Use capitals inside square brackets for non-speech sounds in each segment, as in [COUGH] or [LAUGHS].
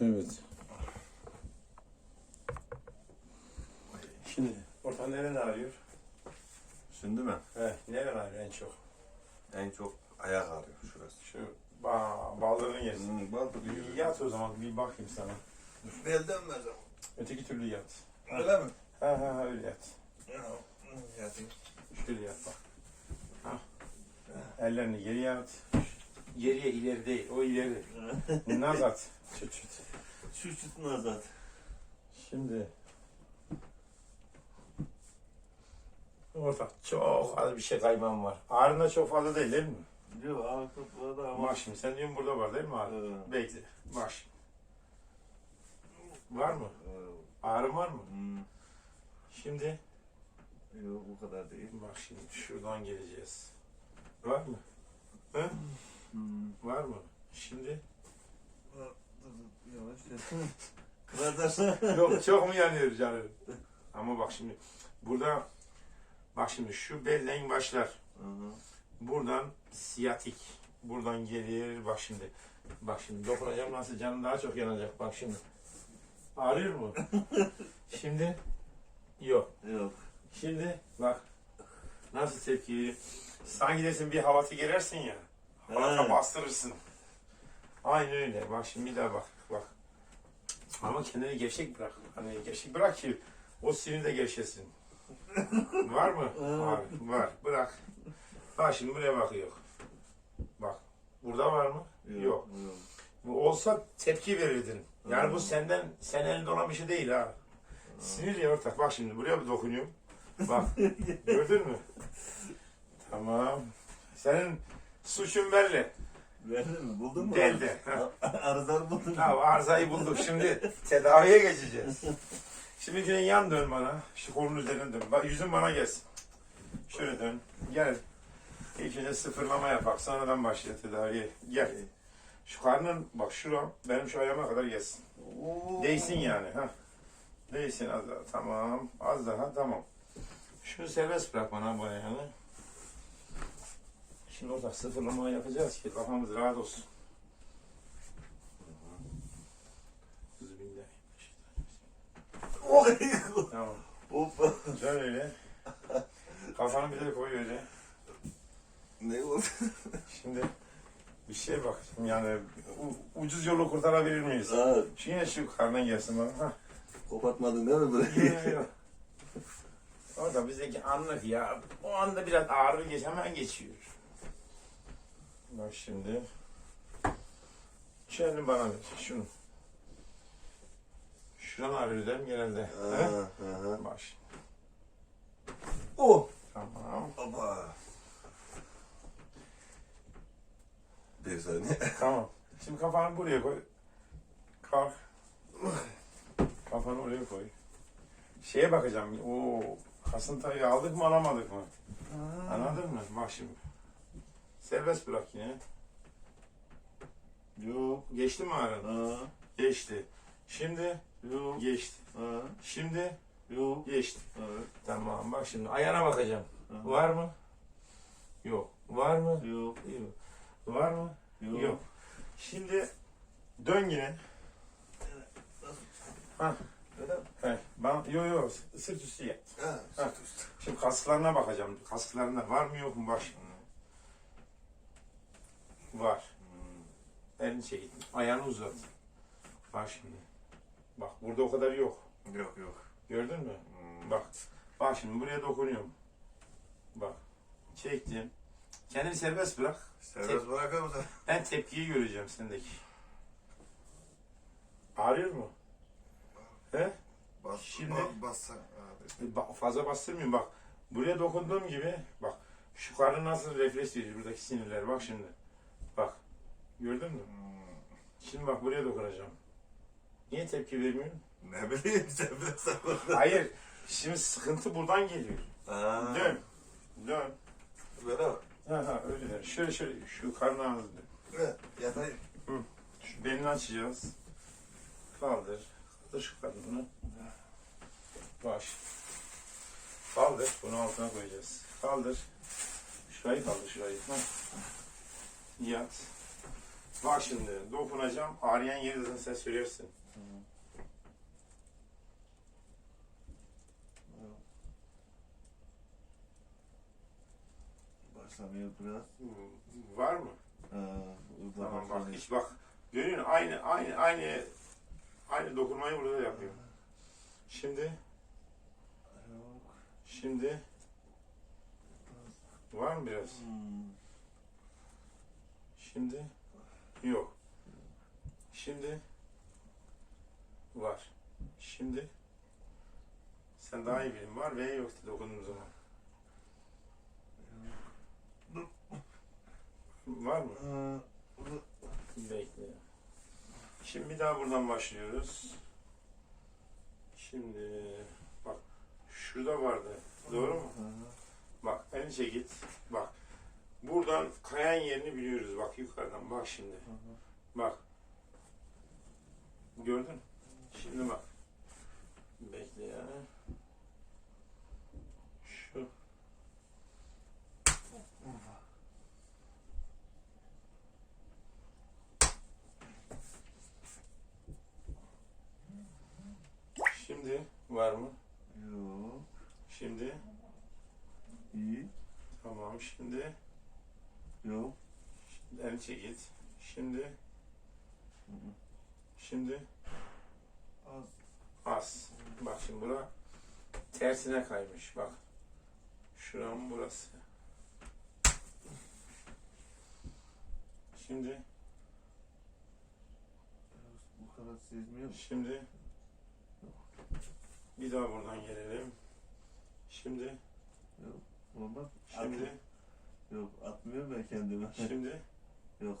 Evet. Şimdi orta neren ağrıyor? Şimdi mi? He, neren ağrıyor en çok? En çok ayak ağrıyor şurası. Şu ba bağlarının yeri. Hmm, bak Bir yat o zaman bir bakayım sana. Belden mi acaba? Öteki türlü yat. Öyle mi? Ha ha ha öyle yat. Ya, hmm, Yatayım. Şöyle yat bak. Ha. Ellerini geriye at. Geriye ileri değil, o ileri. [LAUGHS] Naz at. Çıt çıt. Şu sütün azat. Şimdi orada çok az bir şey kaymam var. Ağrında çok fazla değil değil mi? Yok ağrı burada ama. Bak şimdi sen diyorsun burada var değil mi ağrı? Evet. Bekle. Bak. Var mı? Evet. Ağrın var mı? Hmm, Şimdi Yok bu kadar değil. bak şimdi şuradan geleceğiz. Var mı? Hmm. Var mı? Şimdi Yavaş yat. [LAUGHS] Kırarsa. [LAUGHS] Yok çok mu yanıyor canım? Ama bak şimdi burada bak şimdi şu belden başlar. Buradan siyatik. Buradan gelir. Bak şimdi. Bak şimdi dokunacağım nasıl canım daha çok yanacak. Bak şimdi. Ağrıyor mu? [LAUGHS] şimdi yok. Yok. Şimdi bak. Nasıl tepki? Sanki desin bir havatı gerersin ya. He. bastırırsın. Aynı öyle. Bak şimdi bir daha bak. Bak. Ama kendini gevşek bırak. Hani gevşek bırak ki o sinir de gevşesin. [LAUGHS] var mı? Var. Var. Bırak. Bak şimdi buraya bakıyor. Bak. Burada var mı? Yok. Yok. Bu olsa tepki verirdin. Yani bu senden sen elinde olan bir şey değil ha. Sinir ya ortak. Bak şimdi buraya bir dokunuyorum. Bak. [LAUGHS] Gördün mü? Tamam. Senin suçun belli. Verdin mi? Buldun mu? Deldi. [LAUGHS] Arızalı buldun mu? Tamam arızayı bulduk. Şimdi tedaviye geçeceğiz. Şimdi yine yan dön bana. Şu kolun üzerine dön. Bak yüzün bana gelsin. Şöyle dön. Gel. İlk önce sıfırlama yapak. Sonradan başla tedaviye. Gel. Şu karnın bak şuram benim şu ayağıma kadar gelsin. Değsin yani. ha. Değsin az daha. Tamam. Az daha. Tamam. Şunu serbest bırak bana bu ayağını. Şimdi orada sıfırlama yapacağız ki kafamız rahat olsun. Oy. Tamam. Hoppa. Güzel öyle. Kafanı bir de koy öyle. Ne oldu? Şimdi bir şey bakacağım yani u- ucuz yolu kurtarabilir miyiz? Aa, Şu yine şu karnın gelsin bana. Ha. kopartmadın değil mi burayı? yok. O da bizdeki anlık ya. O anda biraz ağrı geç hemen geçiyor. Bak şimdi. Şu elini bana ver. Şunu. Şuran ağrıyor değil mi genelde? He? Bak şimdi. Oh. Tamam. Hoppa. Bir saniye. [LAUGHS] Tamam. Şimdi kafanı buraya koy. Kalk. Kafanı oraya koy. Şeye bakacağım. O kasıntıyı aldık mı alamadık mı? Anladın mı? Bak şimdi. Serbest bırak yine. Yok. Geçti mi ağrın? Aa, Geçti. Şimdi yok. geçti. Aa, Şimdi yok. geçti. Evet. Tamam bak şimdi ayağına bakacağım. Aha. Var mı? Yok. Var mı? Yok. Yok. Var mı? Yok. Yok. Şimdi dön yine. Ha. Ben yo yo sırt üstü yat. Ha, Ha. süt üstü. Şimdi kasklarına bakacağım. Kasklarında var mı yok mu bak şimdi. Var. Hmm. Elini çek. Ayağını uzat. Bak şimdi. Bak burada o kadar yok. Yok yok. Gördün mü? Hmm. Bak. Bak şimdi buraya dokunuyorum. Bak. Çektim. Kendini serbest bırak. Serbest bırakır mısın? [LAUGHS] Ben tepkiyi göreceğim sendeki. Ağrıyor mu? He? Bas, Şimdi- bas, bassa. Abi. Bak, fazla bastırmıyorum bak. Buraya dokunduğum gibi bak şu karnı nasıl refleks veriyor buradaki sinirler bak şimdi. Bak. Gördün mü? Hmm. Şimdi bak buraya dokunacağım. Niye tepki vermiyorsun? Ne bileyim serbest bırakır. Hayır. Şimdi sıkıntı buradan geliyor. Aa, Dön. Dön. Böyle mi? Ha ha öyle de. Şöyle şöyle şu karnı ağzı dön. Evet, Yatayım. Şu belini açacağız. Kaldır. Kaldır şu karnını. Baş. Kaldır. Bunu altına koyacağız. Kaldır. Şurayı kaldır şurayı. Ha. Yat. Bak şimdi dokunacağım. Ağrıyan yeri zaten sen söylersin. Başlamıyor biraz. Var mı? Burada Tamam bak başlamıyor. hiç bak. Görüyor musun? Aynı aynı aynı aynı dokunmayı burada da yapıyor. Şimdi Yok. şimdi var mı biraz? Hmm. Şimdi yok. Şimdi var. Şimdi sen daha iyi bilin var ve yok dokunduğum zaman. Var mı? Bekle. Şimdi bir daha buradan başlıyoruz. Şimdi bak şurada vardı. Doğru mu? Bak elini çek git. Bak. Buradan kayan yerini biliyoruz. Bak yukarıdan. Bak şimdi. ha. Bak. Gördün? mü? Şimdi bak. Bekle ya. Şu. Şimdi var mı? Yok. Şimdi İyi. tamam. Şimdi Yok. elini çek git. Şimdi şimdi Az. Az. Bak şimdi bura tersine kaymış. Bak. Şuram burası. Şimdi, Bu kadar sezmiyor. şimdi bir daha buradan gelelim. Şimdi, Normal. şimdi, Yok atmıyor ben kendime. [LAUGHS] şimdi, Yok.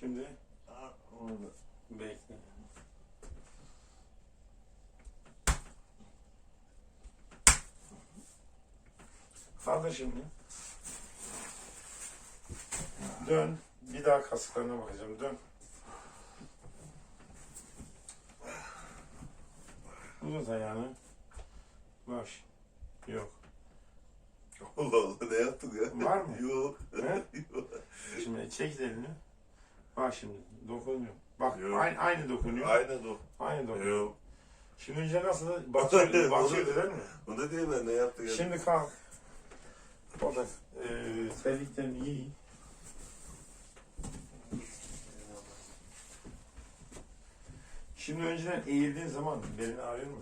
şimdi Aa, Orada. bekle. Kaldır şimdi. Dön. Bir daha kasıklarına bakacağım. Dön. Uzat ayağını. Bak. Yok. Allah Allah ne yaptık ya? Var mı? [LAUGHS] Yok. He? Yok. [LAUGHS] Şimdi çek elini. Bak şimdi. Dokunuyor. Bak Yok. aynı, aynı dokunuyor. Aynen o. Aynı dokunuyor. Yok. Şimdi önce nasıl batıyordu, [LAUGHS] batıyordu değil mi? O da değil ben ne yaptık ya? Şimdi kalk. O da e, terliklerini giy. Şimdi önceden eğildiğin zaman belin ağrıyor mu?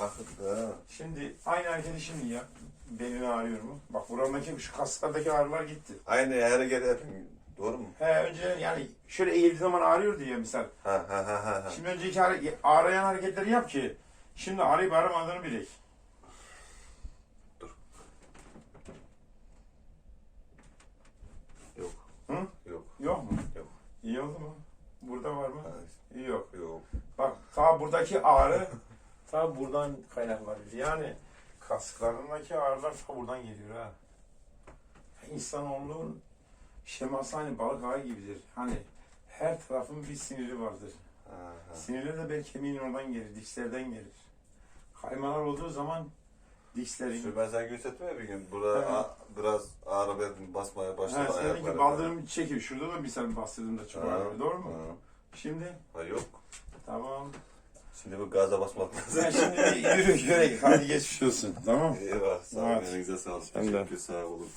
Akıttı. Şimdi aynı hareketi şimdi yap. Belin ağrıyor mu? Bak buramdaki şu kaslardaki ağrılar gitti. Aynı her geri yapayım. Doğru mu? He önce yani şöyle eğildiği zaman ağrıyor diye misal. Ha ha ha ha. ha. Şimdi önceki hare- ağrıyan hareketleri yap ki şimdi ağrıyıp ağrımadığını bilek. Yok. Hı? Yok. Yok mu? Yok. İyi oldu mu? Burada var mı? Ha, İyi yok. Yok. Bak ta buradaki ağrı [LAUGHS] ta buradan kaynaklanıyor. Yani kasıklarındaki ağrılar ta buradan geliyor ha. İnsanoğlunun şeması hani balık ağı gibidir. Hani her tarafın bir siniri vardır. Ha, ha. Sinirler de belki kemiğin oradan gelir, dişlerden gelir. Kaymalar olduğu zaman dişlerin... Şu ben sana gösterdim bir gün. Burada Evet. a- biraz ağrı verdim basmaya başladı Ha, seninki baldırım çekiyor. Şurada da bir sen bastırdım da çok ağrıyor. Doğru mu? ha. Şimdi Ha yok. Tamam. Şimdi bu gaza basmak lazım. Sen şimdi yürü yürü. Hadi geçmiş olsun. Tamam. Eyvallah. Sağ olun. Evet. Elinize. Sen de. Teşekkür sağ olun.